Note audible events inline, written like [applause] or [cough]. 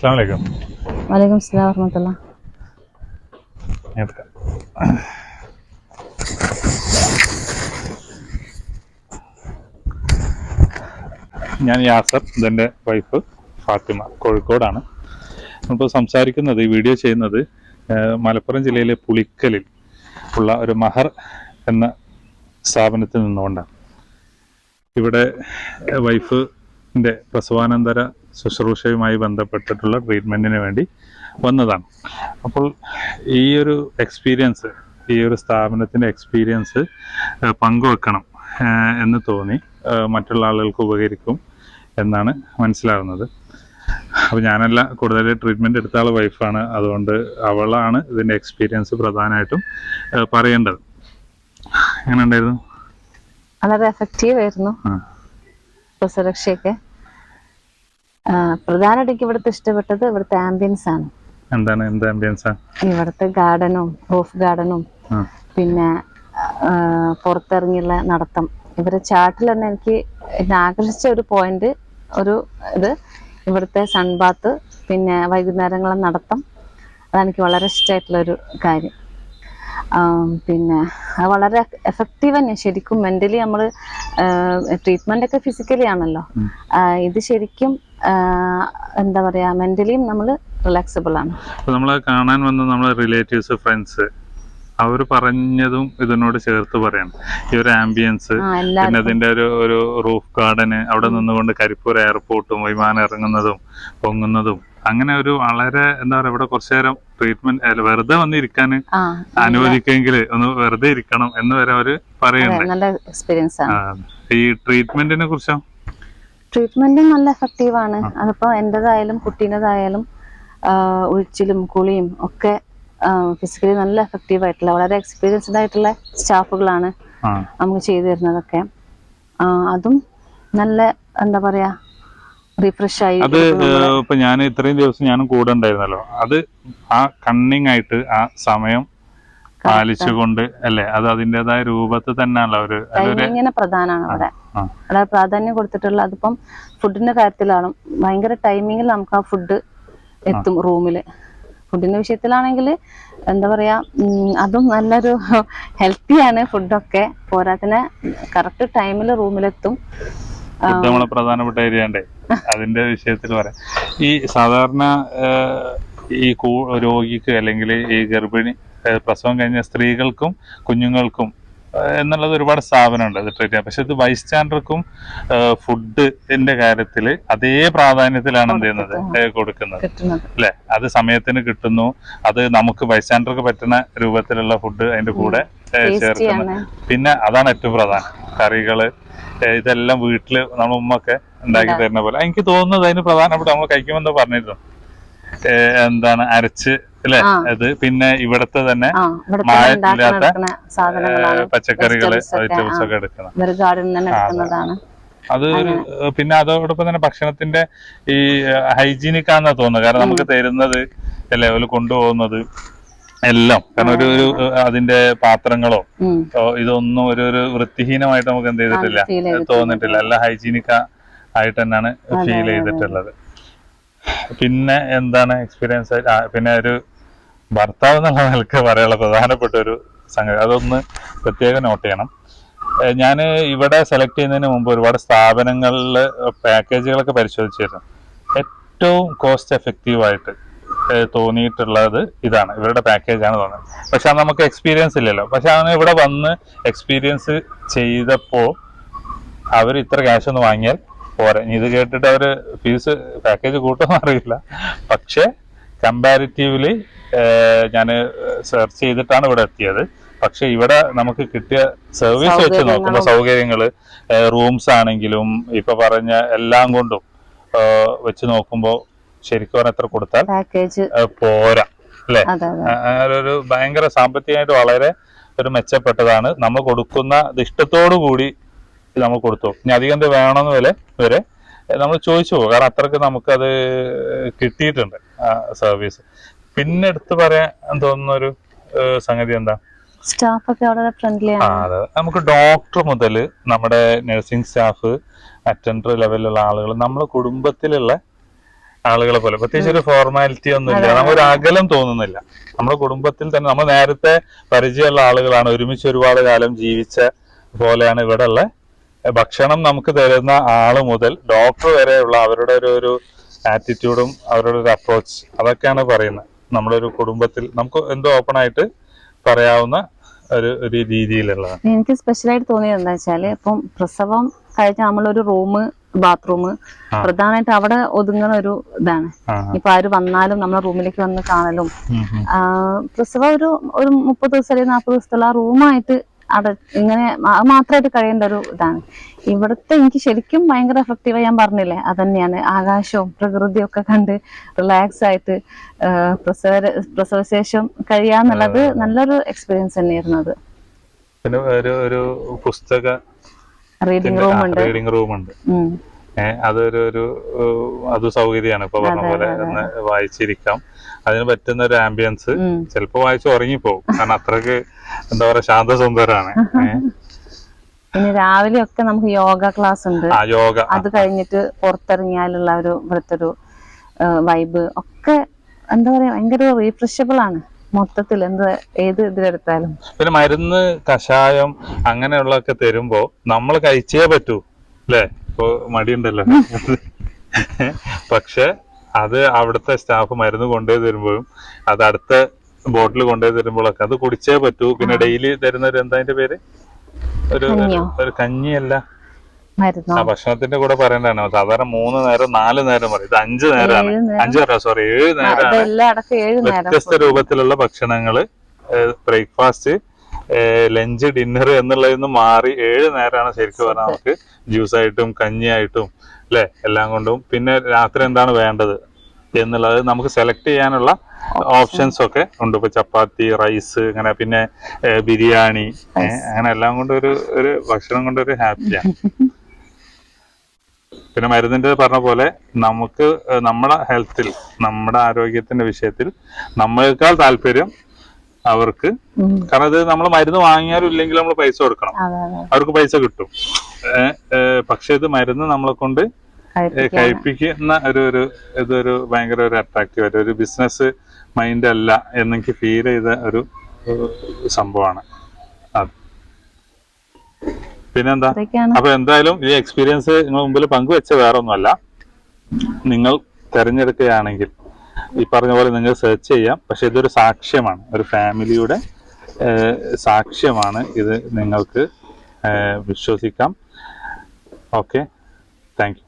അസ്സാം വലൈക്കും വർഹമത്തുള്ള ഞാൻ യാസർ ഇതെന്റെ വൈഫ് ഫാത്തിമ കോഴിക്കോടാണ്. നമ്മളിപ്പോൾ സംസാരിക്കുന്നത് ഈ വീഡിയോ ചെയ്യുന്നത് മലപ്പുറം ജില്ലയിലെ പുളിക്കലിൽ ഉള്ള ഒരു മഹർ എന്ന സ്ഥാപനത്തിൽ നിന്നുകൊണ്ടാണ്. ഇവിടെ വൈഫിന്റെ പ്രസവാനന്തര ശുശ്രൂഷയുമായി ബന്ധപ്പെട്ടിട്ടുള്ള ട്രീറ്റ്മെന്റിന് വേണ്ടി വന്നതാണ്. അപ്പോൾ ഈ ഒരു എക്സ്പീരിയൻസ് ഈ ഒരു സ്ഥാപനത്തിന്റെ എക്സ്പീരിയൻസ് പങ്കുവെക്കണം എന്ന് തോന്നി. മറ്റുള്ള ആളുകൾക്ക് ഉപകരിക്കും എന്നാണ് മനസ്സിലാവുന്നത്. അപ്പോൾ ഞാനല്ല കൂടുതൽ ട്രീറ്റ്മെന്റ് എടുത്ത ആൾ വൈഫാണ് അതുകൊണ്ട് അവളാണ് ഇതിന്റെ എക്സ്പീരിയൻസ് പ്രധാനമായിട്ടും പറയേണ്ടത്. എങ്ങനെ ഉണ്ടായിരുന്നു? വളരെ എഫക്റ്റീവ് ആയിരുന്നു. ആ, പ്രധാനമായിട്ട് എനിക്ക് ഇവിടുത്തെ ഇഷ്ടപ്പെട്ടത് ഇവിടുത്തെ ആംബിയൻസ് ആണ്. എന്താണ്? എന്ത് ആംബിയൻസ് ഇവിടുത്തെ ഗാർഡനും റൂഫ് ഗാർഡനും പിന്നെ പുറത്തിറങ്ങിയുള്ള നടത്തം. ഇവരെ ചാട്ടിൽ തന്നെ എനിക്ക് എന്നെ ആകർഷിച്ച ഒരു പോയിന്റ് ഒരു ഇത് ഇവിടുത്തെ സൺബാത്ത് പിന്നെ വൈകുന്നേരങ്ങളെ നടത്തം. അതെനിക്ക് വളരെ ഇഷ്ടമായിട്ടുള്ള ഒരു കാര്യം. പിന്നെ അത് വളരെ എഫക്റ്റീവ് തന്നെ. ശരിക്കും മെന്റലി നമ്മൾ ട്രീറ്റ്മെന്റ് ഒക്കെ ഫിസിക്കലി ആണല്ലോ. ഇത് ശരിക്കും എന്താ പറയാ മെന്റലിയും നമ്മൾ റിലാക്സബിൾ ആണ്. നമ്മളെ നമ്മൾ കാണാൻ വന്ന നമ്മളെ റിലേറ്റീവ്സ് ഫ്രണ്ട്സ് അവർ പറഞ്ഞതും ഇതിനോട് ചേർത്ത് പറയണം. ഈ ഒരു ആംബിയൻസ് പിന്നെ അതിന്റെ ഒരു ഒരു റൂഫ് ഗാർഡന് അവിടെ നിന്നുകൊണ്ട് കരിപ്പൂർ എയർപോർട്ടും വിമാനം ഇറങ്ങുന്നതും പൊങ്ങുന്നതും അങ്ങനെ ഒരു വളരെ എന്താ പറയാ ഇവിടെ കുറച്ചു നേരം ട്രീറ്റ്മെന്റ് വെറുതെ വന്ന് ഇരിക്കാൻ അനുവദിക്കെങ്കിൽ ഒന്ന് വെറുതെ ഇരിക്കണം എന്ന് വരെ അവർ പറയുന്നുണ്ട് ഈ ട്രീറ്റ്മെന്റിനെ കുറിച്ചോ? ട്രീറ്റ്മെന്റും നല്ല എഫക്റ്റീവ് ആണ്. അതിപ്പോ എന്റേതായാലും കുട്ടീന്റെതായാലും ഒഴിച്ചിലും കുളിയും ഒക്കെ ഫിസിക്കലി നല്ല എഫക്റ്റീവ് ആയിട്ടുള്ള വളരെ എക്സ്പീരിയൻസ്ഡ് ആയിട്ടുള്ള സ്റ്റാഫുകളാണ് നമുക്ക് ചെയ്തു തരുന്നതൊക്കെ. അതും നല്ല എന്താ പറയാ റിഫ്രഷ് ആയി അത് ഇപ്പൊ ഞാൻ ഇത്രയും ദിവസം ഞാനും കൂടെ ഉണ്ടായിരുന്നല്ലോ. അത് ആ കണ്ണിങ് ആയിട്ട് ആ സമയം പാലിച്ചുകൊണ്ട് അല്ലേ? അത് അതിന്റെതായ രൂപത്തിൽ തന്നെയാണല്ലോ ടൈമിങ്ങിന് പ്രധാനമാണ് അവിടെ. അവിടെ പ്രാധാന്യം കൊടുത്തിട്ടുള്ള അതിപ്പം ഫുഡിന്റെ കാര്യത്തിലാണ് ഭയങ്കര ടൈമിങ്ങിൽ നമുക്ക് ആ ഫുഡ് എത്തും റൂമിൽ ഫുഡിന്റെ വിഷയത്തിലാണെങ്കിൽ എന്താ പറയാ അതും നല്ലൊരു ഹെൽത്തി ഹെൽത്തിയാണ് ഫുഡൊക്കെ. പോരാത്തിന് കറക്റ്റ് ടൈമിൽ റൂമിലെത്തും നമ്മളെ പ്രധാനപ്പെട്ട ഏരിയ ഉണ്ടേ അതിന്റെ വിഷയത്തിൽ പറയാം. ഈ സാധാരണ ഈ രോഗിക്ക് അല്ലെങ്കിൽ ഈ ഗർഭിണി പ്രസവം കഴിഞ്ഞ സ്ത്രീകൾക്കും കുഞ്ഞുങ്ങൾക്കും എന്നുള്ളത് ഒരുപാട് സ്ഥാപനമുണ്ട് ഇത് ട്രീറ്റ് പക്ഷെ ഇത് ഫുഡ് ഫുഡിന്റെ കാര്യത്തിൽ അതേ പ്രാധാന്യത്തിലാണ് എന്ത് ചെയ്യുന്നത്? കൊടുക്കുന്നത്. അല്ലെ? അത് സമയത്തിന് കിട്ടുന്നു. അത് നമുക്ക് വൈസ് ചാൻഡർക്ക് പറ്റുന്ന രൂപത്തിലുള്ള ഫുഡ് അതിന്റെ കൂടെ ചേർക്കുന്നത്. ചേർക്കുന്നു പിന്നെ അതാണ് ഏറ്റവും പ്രധാനം. കറികൾ ഇതെല്ലാം വീട്ടിൽ നമ്മുടെ ഉമ്മൊക്കെ ഉണ്ടാക്കി തരുന്ന പോലെ. എനിക്ക് തോന്നുന്നത് അതിന് പ്രധാനപ്പെട്ട നമ്മൾ കഴിക്കുമെന്ന് പറഞ്ഞിരുന്നു. എന്താണ് അരച്ച് അല്ലെ? അത് പിന്നെ ഇവിടത്തെ തന്നെ മായത്തില്ലാത്ത പച്ചക്കറികൾ ഒക്കെ, വെജിറ്റബിൾസ് ഒക്കെ എടുക്കണം അത് ഒരു പിന്നെ അതോടൊപ്പം തന്നെ ഭക്ഷണത്തിന്റെ ഈ ഹൈജീനിക് ആണെന്നാ തോന്നുന്നത്. കാരണം നമുക്ക് തരുന്നത് അല്ലെ അവർ കൊണ്ടുപോകുന്നത് എല്ലാം. കാരണം ഒരു ഒരു അതിന്റെ പാത്രങ്ങളോ ഇതൊന്നും ഒരു ഒരു വൃത്തിഹീനമായിട്ട് നമുക്ക് എന്ത് ചെയ്തിട്ടില്ല. തോന്നിട്ടില്ല. എല്ലാം ഹൈജീനിക് ആയിട്ട് തന്നെയാണ് ഫീൽ ചെയ്തിട്ടുള്ളത്. പിന്നെ എന്താണ് എക്സ്പീരിയൻസ് പിന്നെ ഒരു ഭർത്താവ് എന്നുള്ള നിലയ്ക്ക് പറയാനുള്ള പ്രധാനപ്പെട്ട ഒരു സംഗതി. അതൊന്ന് പ്രത്യേകം നോട്ട് ചെയ്യണം. ഞാൻ ഇവിടെ സെലക്ട് ചെയ്യുന്നതിന് മുമ്പ് ഒരുപാട് സ്ഥാപനങ്ങളിൽ പാക്കേജുകളൊക്കെ പരിശോധിച്ചിരുന്നു. ഏറ്റവും കോസ്റ്റ് എഫക്റ്റീവ് ആയിട്ട് തോന്നിയിട്ടുള്ളത് ഇതാണ്. ഇവരുടെ പാക്കേജാണ് തോന്നുന്നത്. പക്ഷെ അത് നമുക്ക് എക്സ്പീരിയൻസ് ഇല്ലല്ലോ. പക്ഷെ അങ്ങനെ ഇവിടെ വന്ന് എക്സ്പീരിയൻസ് ചെയ്തപ്പോൾ അവർ ഇത്ര ക്യാഷ് ഒന്ന് വാങ്ങിയാൽ പോരാ. ഇത് കേട്ടിട്ട് അവർ ഫീസ് പാക്കേജ് കൂട്ടുമെന്ന് അറിയില്ല. പക്ഷേ കമ്പാരിറ്റീവ്ലി ഞാൻ സെർച്ച് ചെയ്തിട്ടാണ് ഇവിടെ എത്തിയത്. പക്ഷെ ഇവിടെ നമുക്ക് കിട്ടിയ സർവീസ് വെച്ച് നോക്കുമ്പോൾ സൗകര്യങ്ങൾ റൂംസ് ആണെങ്കിലും ഇപ്പൊ പറഞ്ഞ എല്ലാം കൊണ്ടും വെച്ച് നോക്കുമ്പോൾ ശരിക്കും എത്ര കൊടുത്താൽ പോരാ. അല്ലെ? ഒരു ഭയങ്കര സാമ്പത്തികമായിട്ട് വളരെ ഒരു മെച്ചപ്പെട്ടതാണ്. നമ്മൾ കൊടുക്കുന്ന ഇത് ഇഷ്ടത്തോടു കൂടി നമ്മൾ കൊടുത്തു. ഇനി അധികം എന്ത് വേണമെന്ന് വരെ വരെ നമ്മൾ ചോദിച്ചു പോകും. കാരണം അത്രയ്ക്ക് നമുക്കത് കിട്ടിയിട്ടുണ്ട് ആ സർവീസ് പിന്നെ എടുത്തു പറയാൻ തോന്നുന്ന ഒരു സംഗതി എന്താ? സ്റ്റാഫ് ഒക്കെ വളരെ ഫ്രണ്ട്ലി ആണ്. അതെ. നമുക്ക് ഡോക്ടർ മുതൽ നമ്മുടെ നഴ്സിംഗ് സ്റ്റാഫ് അറ്റൻഡർ ലെവലിലുള്ള ആളുകൾ നമ്മുടെ കുടുംബത്തിലുള്ള ആളുകളെ പോലെ. പ്രത്യേകിച്ച് ഒരു ഫോർമാലിറ്റി ഒന്നും ഇല്ല. നമുക്കൊരു അകലം തോന്നുന്നില്ല. നമ്മുടെ കുടുംബത്തിൽ തന്നെ നമ്മൾ നേരത്തെ പരിചയമുള്ള ആളുകളാണ്. ഒരുമിച്ച് ഒരുപാട് കാലം ജീവിച്ച പോലെയാണ് ഇവിടെ ഉള്ള ഭക്ഷണം നമുക്ക് തരുന്ന ആൾ മുതൽ ഡോക്ടർ വരെയുള്ള അവരുടെ ഒരു ഒരു ആറ്റിറ്റ്യൂഡും അവരുടെ ഒരു അപ്രോച്ച് അതൊക്കെയാണ് പറയുന്നത്. നമ്മുടെ ഒരു കുടുംബത്തിൽ നമുക്ക് എന്തോ ഓപ്പൺ ആയിട്ട് പറയാവുന്ന ഒരു ഒരു രീതിയിലുള്ളതാണ് എനിക്ക് സ്പെഷ്യലായിട്ട് തോന്നിയത് എന്താ വെച്ചാൽ ഇപ്പം പ്രസവം കഴിഞ്ഞ നമ്മളൊരു റൂം ബാത്റൂം പ്രധാനമായിട്ട് അവിടെ ഒതുങ്ങുന്ന ഒരു ഇതാണ്. ഇപ്പൊ ആര് വന്നാലും നമ്മളെ റൂമിലേക്ക് വന്ന് കാണലും. പ്രസവം ഒരു ഒരു മുപ്പത് ദിവസം അല്ലെങ്കിൽ നാൽപ്പത് ദിവസത്തുള്ള ആ റൂമായിട്ട് അട ഇങ്ങനെ അത് മാത്രമായിട്ട് കഴിയേണ്ട ഒരു ഇതാണ്. ഇവിടുത്തെ എനിക്ക് ശരിക്കും ഭയങ്കര എഫക്റ്റീവ് ഞാൻ പറഞ്ഞില്ലേ അതന്നെയാണ് ആകാശവും പ്രകൃതിയും ഒക്കെ കണ്ട് റിലാക്സ് ആയിട്ട് പ്രസവ പ്രസവശേഷം കഴിയാന്നുള്ളത് നല്ലൊരു എക്സ്പീരിയൻസ് തന്നെയായിരുന്നു അത്. പിന്നെ ഒരു ഒരു പുസ്തക റീഡിംഗ് റൂം ഉണ്ട്. റീഡിംഗ് റൂം ഉണ്ട്. അതൊരു ഒരു അത് സൗകര്യമാണ് ഇപ്പൊ പറഞ്ഞ പോലെ ഒന്ന് വായിച്ചിരിക്കാം. അതിന് പറ്റുന്ന ഒരു ആംബിയൻസ്. ചിലപ്പോ വായിച്ച് ഉറങ്ങിപ്പോവും. കാരണം അത്രയ്ക്ക് എന്താ പറയാ ശാന്തസുന്ദരാണ്. പിന്നെ രാവിലെ ഒക്കെ നമുക്ക് യോഗ ക്ലാസ് ഉണ്ട് യോഗ. അത് കഴിഞ്ഞിട്ട് പുറത്തിറങ്ങിയാലുള്ള ഒരു ഇവിടുത്തെ ഒരു വൈബ് ഒക്കെ എന്താ പറയാ ഭയങ്കര റീഫ്രഷബിൾ ആണ്. മൊത്തത്തിൽ എന്ത് ഏത് ഇതിലെടുത്താലും. പിന്നെ മരുന്ന് കഷായം അങ്ങനെയുള്ളതൊക്കെ തരുമ്പോ നമ്മൾ കഴിച്ചേ പറ്റൂ അല്ലേ? ഇപ്പൊ മടിയുണ്ടല്ലോ. പക്ഷെ അത് അവിടുത്തെ സ്റ്റാഫ് മരുന്ന് കൊണ്ടുപോയി തരുമ്പോഴും അത് അടുത്ത ബോട്ടിൽ കൊണ്ടുപോയി തരുമ്പോഴൊക്കെ അത് കുടിച്ചേ പറ്റൂ. പിന്നെ ഡെയിലി തരുന്ന ഒരു എന്താ അതിന്റെ പേര്? ഒരു ഒരു കഞ്ഞിയല്ല. ആ ഭക്ഷണത്തിന്റെ കൂടെ പറയണ്ടാണ് സാധാരണ മൂന്ന് നേരം നാല് നേരം പറയും. ഇത് അഞ്ചു നേരമാണ്. അഞ്ചു നേരം. സോറി ഏഴ് നേരമാണ്. വ്യത്യസ്ത രൂപത്തിലുള്ള ഭക്ഷണങ്ങൾ ബ്രേക്ക്ഫാസ്റ്റ് ലഞ്ച് ഡിന്നർ എന്നുള്ളതിൽ നിന്ന് മാറി ഏഴ് നേരമാണ് ശരിക്കും പറഞ്ഞാൽ നമുക്ക് ജ്യൂസായിട്ടും കഞ്ഞിയായിട്ടും അല്ലെ എല്ലാം കൊണ്ടും. പിന്നെ രാത്രി എന്താണ് വേണ്ടത് എന്നുള്ളത് നമുക്ക് സെലക്ട് ചെയ്യാനുള്ള ഓപ്ഷൻസ് ഒക്കെ ഉണ്ട്. ഇപ്പൊ ചപ്പാത്തി റൈസ് അങ്ങനെ പിന്നെ ബിരിയാണി അങ്ങനെ എല്ലാം കൊണ്ടും ഒരു ഒരു ഭക്ഷണം കൊണ്ടൊരു ഹാപ്പിയാണ് [laughs] പിന്നെ മരുന്നിന്റെ പറഞ്ഞ പോലെ നമുക്ക് നമ്മുടെ ഹെൽത്തിൽ നമ്മുടെ ആരോഗ്യത്തിന്റെ വിഷയത്തിൽ നമ്മളെക്കാൾ താല്പര്യം അവർക്ക്. കാരണം ഇത് നമ്മൾ മരുന്ന് വാങ്ങിയാലും ഇല്ലെങ്കിൽ നമ്മൾ പൈസ കൊടുക്കണം. അവർക്ക് പൈസ കിട്ടും. പക്ഷെ ഇത് മരുന്ന് നമ്മളെ കൊണ്ട് കഴിപ്പിക്കുന്ന ഒരു ഒരു ഇതൊരു ഭയങ്കര ഒരു അട്രാക്റ്റീവ് ആയിട്ട് ഒരു ബിസിനസ് മൈൻഡ് അല്ല എന്നെനിക്ക് ഫീൽ ചെയ്ത ഒരു സംഭവമാണ് അത്. പിന്നെന്താ? അപ്പൊ എന്തായാലും ഈ എക്സ്പീരിയൻസ് നിങ്ങൾ മുമ്പിൽ പങ്കുവെച്ച വേറെ ഒന്നുമല്ല നിങ്ങൾ തിരഞ്ഞെടുക്കുകയാണെങ്കിൽ ഈ പറഞ്ഞ പോലെ നിങ്ങൾ സെർച്ച് ചെയ്യാം. പക്ഷെ ഇതൊരു സാക്ഷ്യമാണ്. ഒരു ഫാമിലിയുടെ സാക്ഷ്യമാണ് ഇത് നിങ്ങൾക്ക് വിശ്വസിക്കാം. ഓക്കെ. താങ്ക്